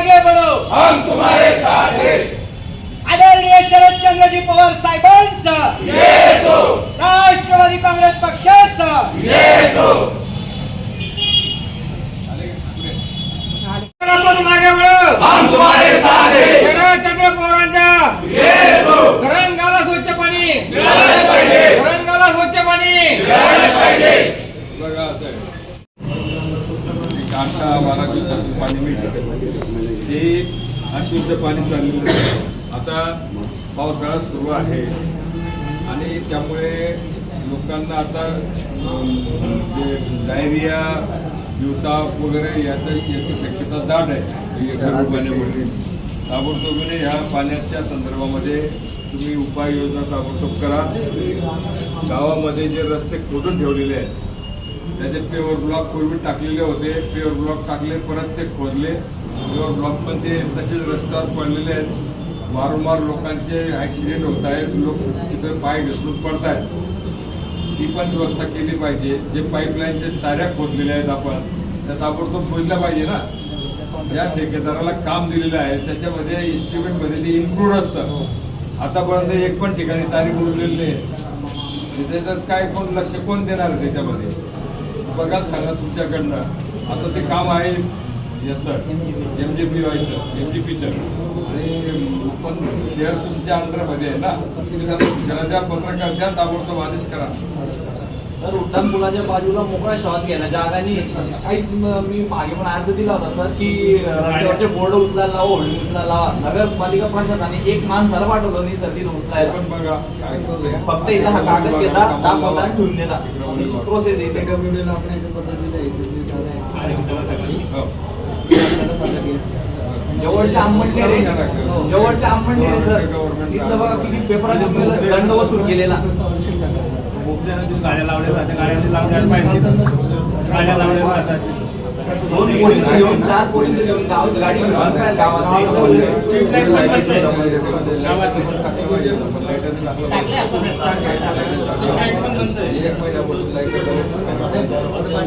आगे बढ़ो. हम तुम्हारे साथ आदरणीय शरदचंद्रजी पवार साहेबांचं. राष्ट्रवादी काँग्रेस पक्षाचं. आपण मागे वळो हम तुम्हारे साथ चंद्र पवारांच्या. धरणगाला स्वच्छ पाणी. धरणगाला स्वच्छ पाणी. बारा दिवसातून पाणी मिळतं. ते अशुद्ध पाणी चाललेलं आहे. आता पावसाळा सुरू आहे. आणि त्यामुळे लोकांना आता जे डायरिया युताप वगैरे याचं याची शक्यता दाट आहे. हे पाण्यामुळे. ताबडतोबीने ह्या पाण्याच्या संदर्भामध्ये तुम्ही उपाययोजना ताबडतोब करा. गावामध्ये जे रस्ते खोदून ठेवलेले आहेत त्याचे पेवर ब्लॉक पूर्वी टाकलेले होते. पेवर ब्लॉक टाकले परत ते खोदले. किंवा ब्लॉक पण ते तसेच रस्त्यावर पडलेले आहेत. वारंवार लोकांचे ॲक्सिडेंट होत आहेत. लोक तिथे पाय घसरून पडत आहेत ती पण व्यवस्था केली पाहिजे. जे पाईपलाईनचे चाऱ्या खोदलेल्या आहेत आपण त्या ताबडतोब खोदल्या पाहिजे ना. ज्या ठेकेदाराला काम दिलेलं आहे. त्याच्यामध्ये इन्स्ट्रुमेंटमध्ये ते इन्क्लूड असतं. आतापर्यंत एक पण ठिकाणी चारी बुडलेली आहे तिथे तर काय कोण लक्ष कोण देणार त्याच्यामध्ये? बघाल सांगा तुमच्याकडनं. आता ते काम आहे. याचं एम जी पी व्हायचं एम जी पीचं आणि पण शेअर तुमच्या अंडरमध्ये आहे ना तुम्ही त्यांना सूचना द्या पत्रकार द्या ताबडतोब आदेश करा. तर उड्डाण पुलाच्या बाजूला मोकळा शॉट घ्यायला जागानी काहीच म- मी मागे पण अर्ज दिला होता सर की रस्त्यावरचे बोर्ड उचलायला लावा होल्डिंग उचलायला लावा. नगरपालिका प्रशासनाने एक माणसाला पाठवलं नाही सर तिथं उचलायला. पण बघा काय. फक्त इथं हा कागद घेता दाखवता आणि ठेवून देता. प्रोसेस येते हो. जवळच्या आंबंडेरे जवळच्या आंबंडेरे सर. तिथलं बघा किती पेपरात दंड वसूल केलेला. गाड्या लावल्या जाते गाड्या लावल्या पाहिजे. गाड्या लावल्या जातात. दोन पोलीस घेऊन चार पोलीस घेऊन गाव गाडी गावात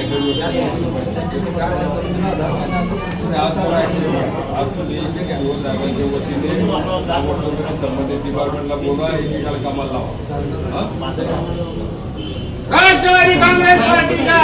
आज थोडा ऍक्शन आज तुम्ही साहेबांच्या वतीने संबंधित डिपार्टमेंटला बोलवा एकेकाला कामाला लावा राष्ट्रवादी काँग्रेस पार्टीचा!